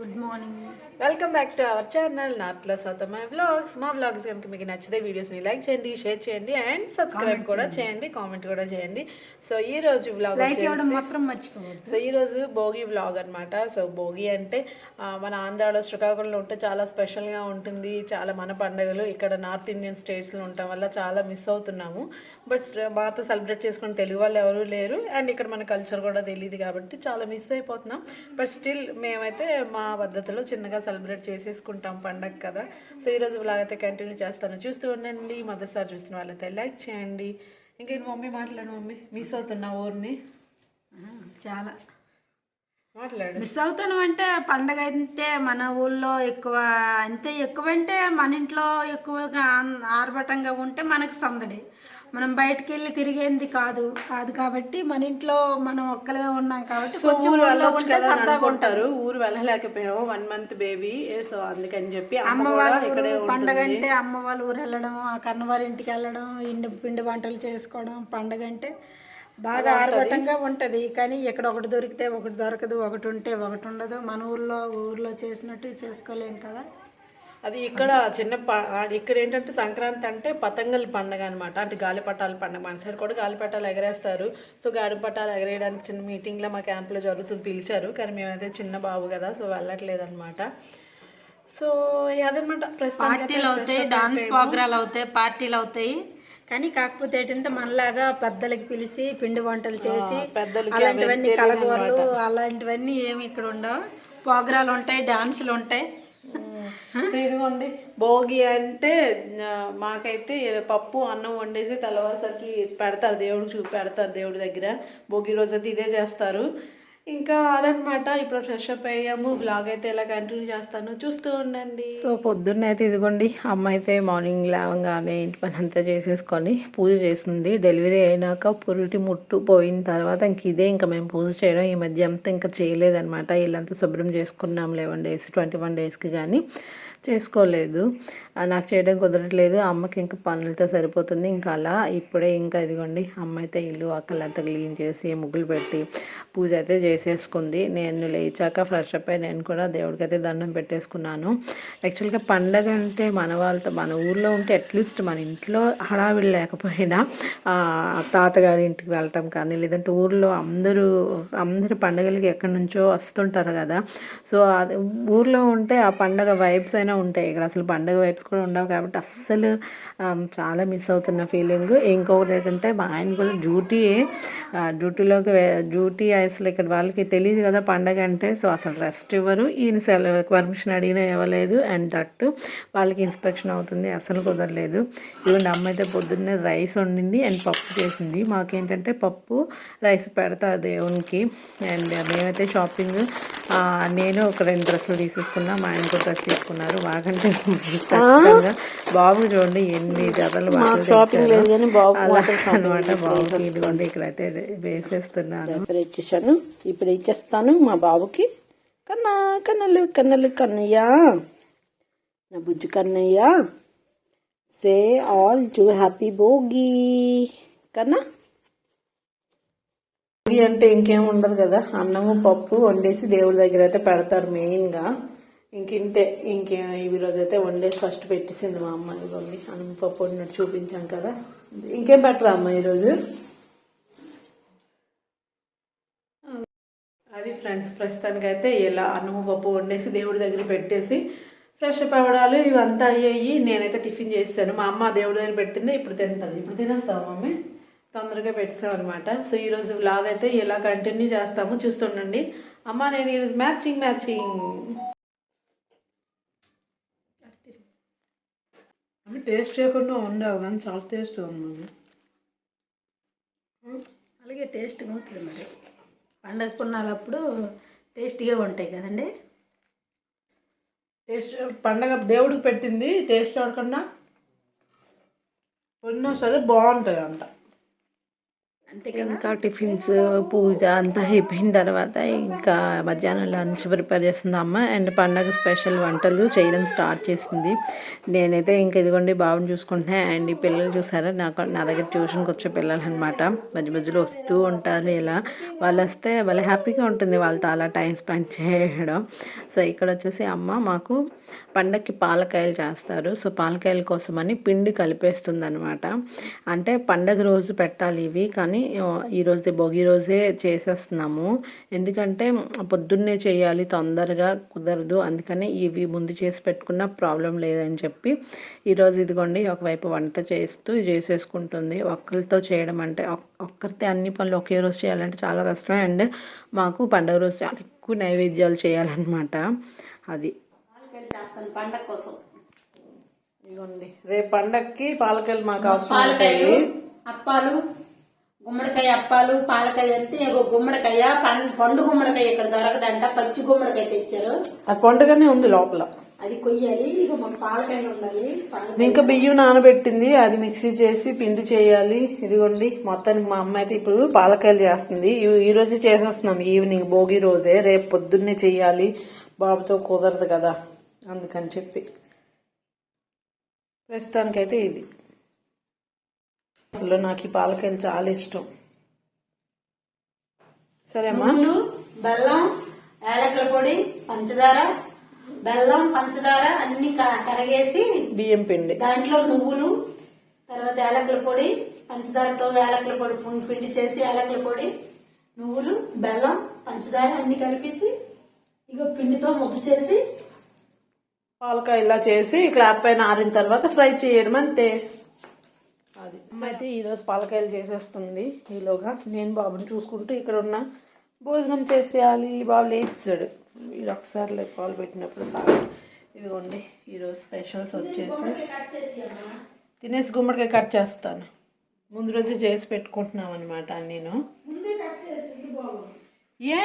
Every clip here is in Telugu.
good morning welcome back to our channel సత my vlogs మా వ్లాగ్స్ కనుక మీకు నచ్చితే వీడియోస్ని లైక్ చేయండి షేర్ చేయండి అండ్ సబ్స్క్రైబ్ కూడా చేయండి. కామెంట్ కూడా చేయండి. సో ఈ రోజు వ్లాగ్ మాత్రం మర్చిపోవద్దు. సో ఈరోజు భోగి వ్లాగ్ అనమాట సో భోగి అంటే మన ఆంధ్రాలో శ్రీకాకుళంలో ఉంటే చాలా స్పెషల్గా ఉంటుంది. చాలా మన పండుగలు. ఇక్కడ నార్త్ ఇండియన్ స్టేట్స్లో ఉండటం వల్ల చాలా మిస్ అవుతున్నాము. బట్ మాతో సెలబ్రేట్ చేసుకుని తెలుగు వాళ్ళు ఎవరు లేరు. అండ్ ఇక్కడ మన కల్చర్ కూడా తెలియదు కాబట్టి చాలా మిస్ అయిపోతున్నాం. బట్ స్టిల్ మేమైతే మా పద్ధతిలో చిన్నగా సెలబ్రేట్ చేసేసుకుంటాం పండగ కదా. సో ఈరోజు వ్లాగ్ కంటిన్యూ చేస్తాను. చూస్తూ ఉండండి. మొదటిసారి చూస్తున్న వాళ్ళైతే లైక్ చేయండి. ఇంకేంటి మమ్మీ మాట్లాడు మమ్మీ. మిస్ అవుతున్నా ఊరిని. చాలా. మిస్ అవుతాను అంటే పండగ అంటే మన ఊళ్ళో ఎక్కువ అంతే ఎక్కువ అంటే మన ఇంట్లో ఎక్కువగా ఆర్భటంగా ఉంటే మనకు సందడి. మనం బయటికి వెళ్ళి తిరిగేది కాదు కాదు కాబట్టి మన ఇంట్లో మనం ఒక్కలే ఉన్నాం కాబట్టి కొంచెం ఊరు ఊళ్ళో వెళ్ళొచ్చు ఉంటే కదా అని సరదాగా ఉంటుంది. అనుకుంటారు ఊరు వెళ్ళలేకపోయావు వన్ మంత్ బేబీ సో అందుకని చెప్పి అమ్మ అమ్మ కూడా వాళ్ళ ఇక్కడే ఊరు పండగ అంటే అమ్మ వాళ్ళ ఊరు వెళ్ళడం ఆ కన్నవారి ఇంటికి వెళ్ళడం ఇండి పిండి వంటలు చేసుకోవడం పండగ అంటే బాగా ఆర్భటంగా ఉంటది. కానీ ఇక్కడ ఒకటి దొరికితే ఒకటి దొరకదు ఒకటి ఉంటే ఒకటి ఉండదు. మన ఊర్లో ఊర్లో చేసినట్టు చేసుకోలేం కదా. అది ఇక్కడ చిన్న ఇక్కడ ఏంటంటే సంక్రాంతి అంటే పతంగల పండగ అనమాట అంటే గాలిపటాల పండగ. మన సైడ్ కూడా గాలిపటాలు ఎగరేస్తారు. సో గాలిపటాలు ఎగరేయడానికి చిన్న మీటింగ్లో మా క్యాంప్లో జరుగుతుంది పిలిచారు. కానీ మేమైతే చిన్న బాబు కదా సో వెళ్ళట్లేదు అనమాట సో అదనమాట పార్టీలు అవుతాయి డాన్స్ ప్రోగ్రాలు అవుతాయి పార్టీలు అవుతాయి. కానీ కాకపోతే ఏంటంటే మనలాగా పెద్దలకి పిలిచి పిండి వంటలు చేసి పెద్దలకి అలాంటివన్నీ కలగూరలు అలాంటివన్నీ ఏమి ఇక్కడ ఉండవు. ప్రోగ్రాలు ఉంటాయి డాన్సులు ఉంటాయి. ఇదిగోండి భోగి అంటే మాకైతే ఏదో పప్పు అన్నం వండేసి తెల్లవారుసరికి పెడతారు దేవుడికి పెడతారు దేవుడి దగ్గర. భోగి రోజు అయితే ఇదే చేస్తారు. ఇంకా అదనమాట ఇప్పుడు ఫ్రెష్ అప్ అయ్యాము బ్లాగ్ అయితే ఇలా కంటిన్యూ చేస్తాను చూస్తూ ఉండండి. సో పొద్దున్న అయితే ఇదిగోండి అమ్మ అయితే మార్నింగ్ లేవగానే ఇంటి పని అంతా చేసేసుకొని పూజ చేసింది. డెలివరీ అయినాక పురిటి ముట్టు పోయిన తర్వాత ఇంక ఇదే ఇంకా మేము పూజ చేయడం. ఈ మధ్య అంతా ఇంకా చేయలేదనమాట. ఇల్లంతా శుభ్రం చేసుకున్నాం లెవెన్ డేస్ ట్వంటీ వన్ డేస్కి కానీ చేసుకోలేదు. నాకు చేయడం కుదరట్లేదు. అమ్మకి ఇంకా పనులతో సరిపోతుంది. ఇంకా అలా ఇప్పుడే ఇంకా ఇదిగోండి అమ్మ అయితే ఇల్లు అక్కలంతా క్లీన్ చేసి ముగ్గులు పెట్టి పూజ అయితే చేసేసుకుంది. నేను లేచాక ఫ్రెష్ అప్ అయి నేను కూడా దేవుడికి అయితే దండం పెట్టేసుకున్నాను. యాక్చువల్గా పండగ అంటే మన వాళ్ళతో మన ఊర్లో ఉంటే అట్లీస్ట్ మన ఇంట్లో హడావిడి లేకపోయినా తాతగారి ఇంటికి వెళ్ళటం కానీ లేదంటే ఊర్లో అందరూ అందరు పండగలకి ఎక్కడి నుంచో వస్తుంటారు కదా. సో అది ఊర్లో ఉంటే ఆ పండగ వైబ్స్ అయినా ఉంటాయి. ఇక్కడ అసలు పండగ వైబ్స్ కూడా ఉండవు కాబట్టి అస్సలు చాలా మిస్ అవుతున్న ఫీలింగ్ ఇంకొకటి ఏంటంటే మా ఆయన కూడా డ్యూటీయే డ్యూటీలోకి డ్యూటీ అసలు ఇక్కడ వాళ్ళకి తెలియదు కదా పండగ అంటే. సో అసలు రెస్ట్ ఇవ్వరు. ఈయన సెలవు పర్మిషన్ అడిగినా ఇవ్వలేదు. అండ్ దట్టు వాళ్ళకి ఇన్స్పెక్షన్ అవుతుంది. అసలు కుదరలేదు. ఈవెన్ అమ్మ అయితే పొద్దున్నే రైస్ వండింది అండ్ పప్పు చేసింది. మాకేంటంటే పప్పు రైస్ పెడతా దేవునికి. అండ్ మేమైతే షాపింగ్ నేను ఒక రెండు డ్రెస్సులు తీసేసుకున్నా. మా ఆయన కూడా డ్రెస్ తీసుకున్నారు. బాబు చూడండి ఎన్ని జతలు షాపింగ్ అనమాట బాబుకి ఇదిగోండి ఇక్కడైతే వేసేస్తున్నాను. ఇచ్చేసాను. ఇప్పుడు ఇచ్చేస్తాను మా బాబుకి. కన్నా కన్నలు కన్నలు కన్నయ్య. నా బుజ్జు Kannayya. Say all to happy Bhogi. కన్నా? భోగి అంటే ఇంకేం ఉండదు కదా. అన్నము పప్పు వండేసి దేవుడి దగ్గర అయితే పెడతారు మెయిన్గా ఇంకింతే ఇంకే ఈ రోజైతే వండేసి ఫస్ట్ పెట్టేసింది మా అమ్మ ఇవన్నీ అన్నం పప్పు వండినట్టు చూపించాం కదా. ఇంకేం పెట్టరా అమ్మ ఈరోజు? అది ఫ్రెండ్స్ ప్రస్తుతానికి అయితే ఇలా అన్నము పప్పు వండేసి దేవుడి దగ్గర పెట్టేసి ఫ్రెష్ అప్ అవ్వడాలు ఇవంతా అయ్యాయి. నేనైతే టిఫిన్ చేస్తాను. మా అమ్మ దేవుడి దగ్గర పెట్టింది ఇప్పుడు తింటుంది. ఇప్పుడు తినేస్తావా మమ్మీ? తొందరగా పెట్టాం అనమాట సో ఈరోజు వ్లాగ్ అయితే ఇలా కంటిన్యూ చేస్తాము. చూస్తుండండి. అమ్మ నేను ఈరోజు మ్యాచింగ్ మ్యాచింగ్ టేస్ట్ చేయకుండా ఉండవు కానీ చాలా టేస్ట్ ఉంది అలాగే టేస్ట్గా ఉంటుంది మరి. పండగ పున్నాలప్పుడు టేస్టీగా ఉంటాయి కదండి? టేస్ట్ పండగ దేవుడికి పెట్టింది టేస్ట్ చూడకుండా ఉన్నా సరే బాగుంటుంది అంట ఇంకా టిఫిన్స్ పూజ అంతా అయిపోయిన తర్వాత ఇంకా మధ్యాహ్నం లంచ్ ప్రిపేర్ చేస్తుంది అమ్మ. అండ్ పండగ స్పెషల్ వంటలు చేయడం స్టార్ట్ చేసింది. నేనైతే ఇంకా ఇదిగోండి బాబుని చూసుకుంటున్నా. అండ్ ఈ పిల్లలు చూసారా? నాకు నా దగ్గర ట్యూషన్కి వచ్చే పిల్లలు అనమాట మధ్య మధ్యలో వస్తూ ఉంటారు ఇలా. వాళ్ళు వస్తే వాళ్ళ హ్యాపీగా ఉంటుంది వాళ్ళతో అలా టైం స్పెండ్ చేయడం. సో ఇక్కడ వచ్చేసి అమ్మ మాకు పండగకి పాలకాయలు చేస్తారు. సో పాలకాయల కోసమని పిండి కలిపేస్తుంది అనమాట అంటే పండగ రోజు పెట్టాలి ఇవి. కానీ ఆ, ఈ రోజే భోగి రోజే చేసేస్తున్నాము. ఎందుకంటే పొద్దున్నే చేయాలి తొందరగా కుదరదు. అందుకని ఇవి ముందు చేసి పెట్టుకున్న ప్రాబ్లం లేదని చెప్పి ఈరోజు ఇదిగోండి ఒకవైపు వంట చేస్తూ చేసేసుకుంటుంది. ఒక్కరితో చేయడం అంటే ఒక్- ఒక్కరితే అన్ని పనులు ఒకే రోజు చేయాలంటే చాలా కష్టం అండ్ మాకు పండగ రోజు చాలా ఎక్కువ నైవేద్యాలు చేయాలన్నమాట. అది. చేస్తాను పండగ కోసం. ఇదిగోండి రేపు పండక్కి పాలకాయలు మాకు అవసరం అప్పాలు గుమ్మడికాయ అప్పాలు పాలకాయ అంతే గుమ్మడికాయ పండు పండు గుమ్మడికాయ ఇక్కడ దొరకదంట పచ్చి గుమ్మడికాయ తెచ్చారు. అది పండుగనే ఉంది లోపల. అది కొయ్యాలి ఇక మన పాలకాయలు ఉండాలి ఇంకా బియ్యం నానబెట్టింది అది మిక్సీ చేసి పిండి చేయాలి. ఇదిగోండి మొత్తానికి మా అమ్మ అయితే ఇప్పుడు పాలకాయలు చేస్తుంది. ఈ- ఈ రోజు చేసేస్తున్నాం ఈవినింగ్ భోగి రోజే రేపు పొద్దున్నే చెయ్యాలి బాబుతో కుదరదు కదా అందుకని చెప్పి. ప్రస్తుతానికైతే ఇది. అసలు నాకు ఈ పాలకాయలు చాలా ఇష్టం. సరే అమ్మా నువ్వులు బెల్లం యాలకుల పొడి పంచదార. బెల్లం పంచదార అన్ని కరగేసి బియ్యం పిండి. దాంట్లో నువ్వులు తర్వాత యాలకుల పొడి పంచదారతో యాలకుల పొడి పిండి చేసి యాలకుల పొడి నువ్వులు బెల్లం పంచదార అన్ని కలిపేసి ఇక పిండితో ముద్ద చేసి పాలకాయ ఇలా చేసి క్లాత్ పైన ఆరిన తర్వాత ఫ్రై చేయడం అంతే అది. అయితే ఈరోజు పాలకాయలు చేసేస్తుంది ఈలోగా. నేను బాబుని చూసుకుంటూ ఇక్కడ ఉన్న. భోజనం చేసేయాలి. బాబు లేచాడు. వీడు ఒకసారి పాలు పెట్టినప్పుడు తాగాడు ఇదిగోండి ఈరోజు స్పెషల్స్ వచ్చేసి తినేసి గుమ్మడికాయ కట్ చేస్తాను. ముందు రోజు చేసి పెట్టుకుంటున్నాం అనమాట నేను ఏ?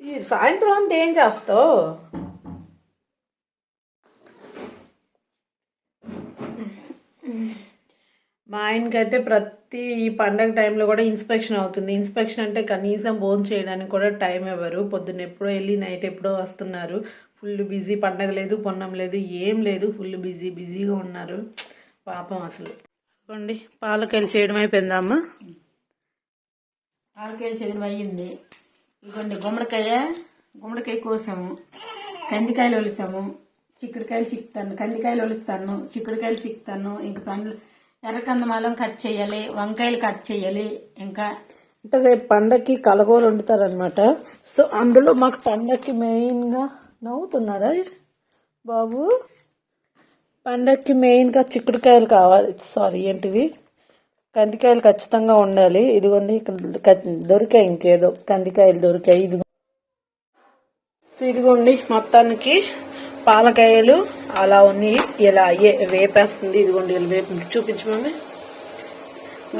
ఈ సాయంత్రం అంతా ఏం చేస్తావు? మా ఆయనకైతే ప్రతి ఈ పండగ టైంలో కూడా ఇన్స్పెక్షన్ అవుతుంది. ఇన్స్పెక్షన్ అంటే కనీసం భోజనం చేయడానికి కూడా టైం ఇవ్వరు. పొద్దున్న ఎప్పుడో వెళ్ళి నైట్ ఎప్పుడో వస్తున్నారు. ఫుల్ బిజీ పండగ లేదు పొన్నం లేదు ఏం లేదు. ఫుల్ బిజీ బిజీగా ఉన్నారు. పాపం అసలు. చూడండి పాలకాయలు చేయడం అయిపోయిందమ్మా పాలకాయలు చేయడం అయ్యింది. ఇదిగోండి గుమ్మడికాయ గుమ్మడికాయ కోసాము. కందికాయలు ఒలిసాము. చిక్కుడుకాయలు చిక్కుతాను. కందికాయలు ఒలుస్తాను. చిక్కుడుకాయలు చిక్కుతాను. ఇంకా పండ్లు ఎర్రకందమాలం కట్ చేయాలి వంకాయలు కట్ చేయాలి ఇంకా అంటే రేపు పండక్కి కలగోలు వండుతారనమాట సో అందులో మాకు పండక్కి మెయిన్గా నవ్వుతున్నారా బాబు? పండక్కి మెయిన్గా చిక్కుడుకాయలు కావాలి. సారీ ఏంటివి? కందికాయలు ఖచ్చితంగా ఉండాలి ఇదిగోండి ఇక్కడ దొరికాయి ఇంకేదో. కందికాయలు దొరికాయి. ఇదిగో సో ఇదిగోండి మొత్తానికి పాలకాయలు అలా ఉన్నాయి. ఇలా అయ్యే వేపేస్తుంది. ఇదిగోండి ఇలా వేపు చూపించమని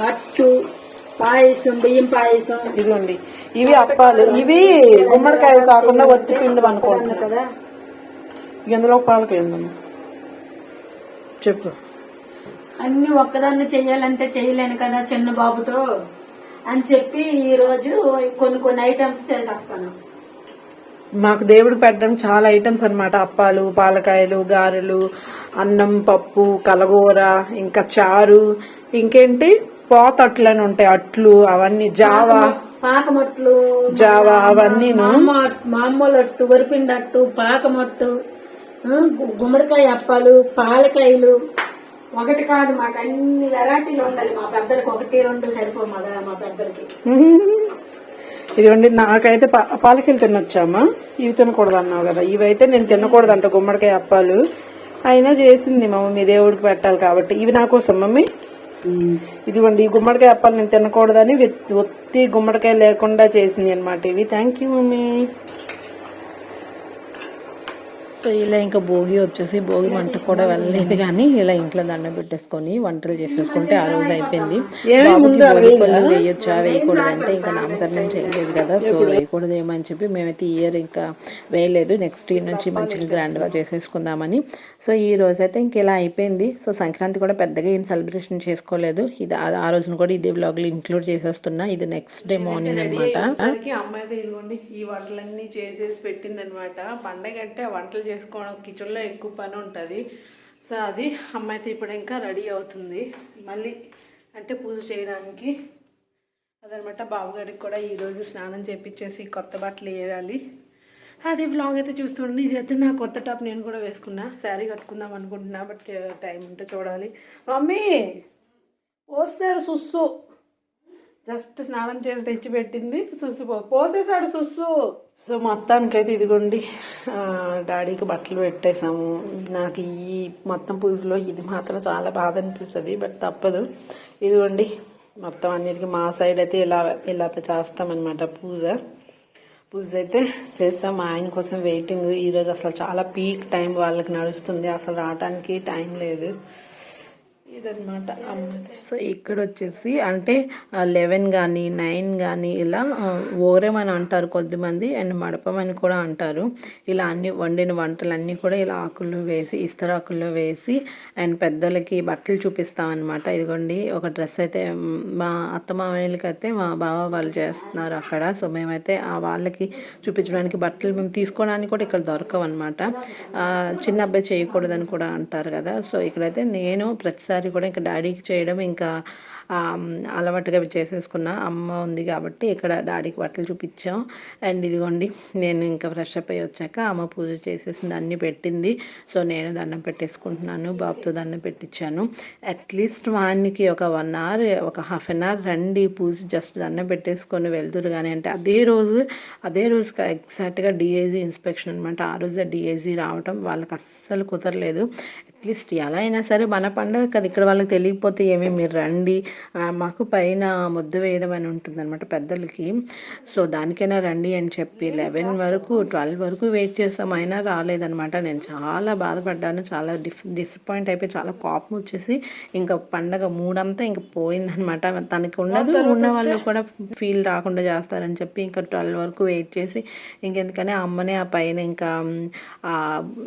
అట్టు పాయసం బియ్యం పాయసం. ఇదిగోండి ఇవి అప్పాలు. ఇవి గుమ్మడికాయలు కాకుండా ఒత్తి పిండి అనుకోండి కదా. ఇందులో పాలకాయ ఉందమ్మా. చెప్పు. అన్ని ఒక్కదాన్ని చెయ్యాలంటే చేయలేను కదా చిన్న బాబుతో. అని చెప్పి ఈ రోజు కొన్ని కొన్ని ఐటమ్స్ చేసేస్తాను. మాకు దేవుడికి పెట్టడం చాలా ఐటమ్స్ అన్నమాట. అప్పాలు పాలకాయలు గారెలు అన్నం పప్పు కలగూర ఇంకా చారు ఇంకేంటి? పోత అట్లు అని ఉంటాయి. అట్లు అవన్నీ జావా. పాకమట్లు జావా అవన్నీను. మామూలు అట్టు వరిపిండి అట్టు పాకమట్టు గుమ్మడికాయ అప్పాలు పాలకాయలు. ఒకటి కాదు మాకు అన్ని వెరైటీలు ఉండాలి మా పెద్దలకి. ఒకటి రెండు సరిపో మా మా పెద్దలకి. ఇదిగోండి నాకైతే పా- పాలకాయలు తినొచ్చామా? ఇవి తినకూడదు అన్నావు కదా. ఇవైతే నేను తినకూడదు అంట గుమ్మడికాయ అప్పాలు. అయినా చేసింది మా మమ్మీ దేవుడికి పెట్టాలి కాబట్టి. ఇవి నా కోసం మమ్మీ. ఇదిగోండి ఈ గుమ్మడికాయ అప్పాలు నేను తినకూడదని ఒత్తి గుమ్మడికాయ లేకుండా చేసింది అనమాట ఇవి. Thank you mummy. సో ఇలా ఇంకా భోగి వచ్చేసి భోగి వంట కూడా వెళ్ళలేదు కానీ ఇలా ఇంట్లో దండం పెట్టేసుకొని వంటలు చేసేసుకుంటే ఆ రోజు అయిపోయింది. వేయొచ్చా వేయకూడదు అంటే ఇంకా నామకరణం చేయలేదు కదా సో వేయకూడదు ఏమని చెప్పి మేమైతే ఇయర్ ఇంకా వేయలేదు. నెక్స్ట్ ఇయర్ నుంచి మంచిగా గ్రాండ్గా చేసేసుకుందామని. సో ఈ రోజు అయితే ఇంక ఇలా అయిపోయింది. సో సంక్రాంతి కూడా పెద్దగా ఏం సెలబ్రేషన్ చేసుకోలేదు. ఇది ఆ- రోజున కూడా ఇదే బ్లాగ్లో ఇంక్లూడ్ చేసేస్తున్నా. ఇది నెక్స్ట్ డే మార్నింగ్ అనమాట ఇదిగోండి ఈ వంటలన్నీ చేసేసి పెట్టింది అనమాట పండగ అంటే వంటలు చేసుకోవడం కిచెన్లో ఎక్కువ పని ఉంటుంది. సో అది అమ్మాయి అయితే ఇప్పుడు ఇంకా రెడీ అవుతుంది. మళ్ళీ అంటే పూజ చేయడానికి అదనమాట బాబుగారికి కూడా ఈరోజు స్నానం చేపించేసి కొత్త బట్టలు వేయాలి. అది వ్లాగ్ అయితే చూస్తుండండి. ఇది అయితే నా కొత్త టాప్ నేను కూడా వేసుకున్నా. శారీ కట్టుకుందాం అనుకుంటున్నా బట్ టైం ఉంటే చూడాలి. మమ్మీ పోస్తాడు సుస్సు. జస్ట్ స్నానం చేసి తెచ్చిపెట్టింది సుస్సు పోసేసాడు సుస్సు. సో మొత్తానికైతే ఇదిగోండి. డాడీకి బట్టలు పెట్టేశాము. నాకు ఈ మొత్తం పూజలో ఇది మాత్రం చాలా బాధ అనిపిస్తుంది బట్ తప్పదు. ఇదిగోండి మొత్తం అన్నిటికీ మా సైడ్ అయితే ఇలా ఇలా చేస్తామన్నమాట పూజ. పూజ అయితే చేస్తాం. మా ఆయన కోసం వెయిటింగ్. ఈరోజు అసలు చాలా పీక్ టైం వాళ్ళకి నడుస్తుంది. అసలు రావడానికి టైం లేదు. ఇదన్నమాట అమ్మది సో ఇక్కడ వచ్చేసి అంటే లెవెన్ కానీ నైన్ కానీ ఇలా ఆ, అంటారు కొద్దిమంది అండ్ మడపమని కూడా అంటారు. ఇలా అన్ని వండిన వంటలన్నీ కూడా ఇలా ఆకుల్లో వేసి ఇస్తరాకుల్లో వేసి అండ్ పెద్దలకి బట్టలు చూపిస్తామన్నమాట. ఇదిగోండి ఒక డ్రెస్ అయితే మా అత్త మామయ్యలకి అయితే మా బావ వాళ్ళు చేస్తున్నారు అక్కడ. సో మేమైతే ఆ వాళ్ళకి చూపించడానికి బట్టలు మేము తీసుకోవడానికి కూడా ఇక్కడ దొరకవు అనమాట చిన్న అబ్బాయి చేయకూడదని కూడా అంటారు కదా. సో ఇక్కడైతే నేను ప్రతిసారి కూడా ఇంకా డాడీకి చేయడం ఇంకా అలవాటుగా చేసేసుకున్నా అమ్మ ఉంది కాబట్టి ఇక్కడ డాడీకి బట్టలు చూపించాం. అండ్ ఇదిగోండి నేను ఇంకా ఫ్రెష్ అప్ అయ్యి వచ్చాక అమ్మ పూజ చేసేసింది అన్నీ పెట్టింది. సో నేను దండం పెట్టేసుకుంటున్నాను బాబుతో దండం పెట్టించాను. అట్లీస్ట్ వానికి ఒక వన్ అవర్ ఒక హాఫ్ అన్ అవర్ రండి పూజ జస్ట్ దండం పెట్టేసుకొని వెళ్తురు కానీ అంటే అదే రోజు అదే రోజు ఎగ్జాక్ట్గా డిఏజీ ఇన్స్పెక్షన్ అనమాట ఆ రోజు డిఏజీ రావటం వాళ్ళకి అస్సలు కుదరలేదు. అట్లీస్ట్ ఎలా అయినా సరే మన పండుగ కదా ఇక్కడ వాళ్ళకి తెలియకపోతే ఏమి? మీరు రండి. మాకు పైన ముద్ద వేయడం అని ఉంటుంది అనమాట పెద్దలకి. సో దానికైనా రండి అని చెప్పి లెవెన్ వరకు ట్వెల్వ్ వరకు వెయిట్ చేసాం. అయినా రాలేదనమాట నేను చాలా బాధపడ్డాను. చాలా డిస్ డిసప్పాయింట్ అయిపోయి చాలా కోపం వచ్చేసి ఇంకా పండగ మూడంతా ఇంకా పోయిందనమాట తనకి ఉండదు ఉన్న వాళ్ళు కూడా ఫీల్ రాకుండా చేస్తారని చెప్పి ఇంకా ట్వెల్వ్ వరకు వెయిట్ చేసి ఇంకెందుకని అమ్మనే ఆ పైన ఇంకా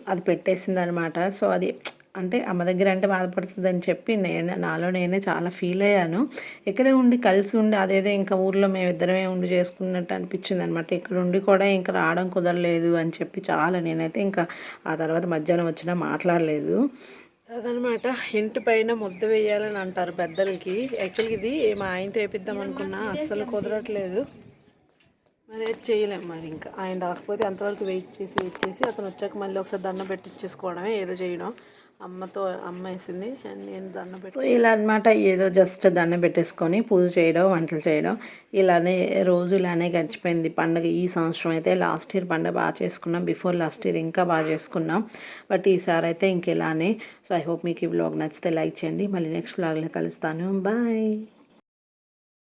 అది పెట్టేసింది అనమాట సో అది అంటే అమ్మ దగ్గర అంటే బాధపడుతుంది అని చెప్పి నేను నాలో నేనే చాలా ఫీల్ అయ్యాను. ఇక్కడే ఉండి కలిసి ఉండి అదేదో ఇంకా ఊర్లో మేము ఇద్దరమే ఉండి చేసుకున్నట్టు అనిపించింది అనమాట ఇక్కడ ఉండి కూడా ఇంకా రావడం కుదరలేదు అని చెప్పి చాలా నేనైతే ఇంకా ఆ తర్వాత మధ్యాహ్నం వచ్చినా మాట్లాడలేదు. అదనమాట ఇంటి పైన ముద్ద వేయాలని అంటారు పెద్దలకి. యాక్చువల్గా ఇది మా ఆయనతో వేపిద్దాం అనుకున్నా. అస్సలు కుదరట్లేదు. మరి ఏది చేయలేం మరి ఇంకా. ఆయన రాకపోతే అంతవరకు వెయిట్ చేసి వెయిట్ చేసి అతను వచ్చాక మళ్ళీ ఒకసారి దండం పెట్టించేసుకోవడమే ఏదో చేయడం. అమ్మతో అమ్మ వేసింది. అండ్ నేను దండం పెట్టి సో ఇలా అనమాట ఏదో జస్ట్ దండం పెట్టేసుకొని పూజ చేయడం వంటలు చేయడం ఇలానే రోజు ఇలానే గడిచిపోయింది. పండుగ ఈ సంవత్సరం అయితే లాస్ట్ ఇయర్ పండుగ బాగా చేసుకున్నాం. బిఫోర్ లాస్ట్ ఇయర్ ఇంకా బాగా చేసుకున్నాం. బట్ ఈసారి అయితే ఇంక ఇలానే. సో ఐ హోప్ మీకు ఈ వ్లాగ్ నచ్చితే లైక్ చేయండి. మళ్ళీ నెక్స్ట్ బ్లాగ్లో కలుస్తాను. బాయ్.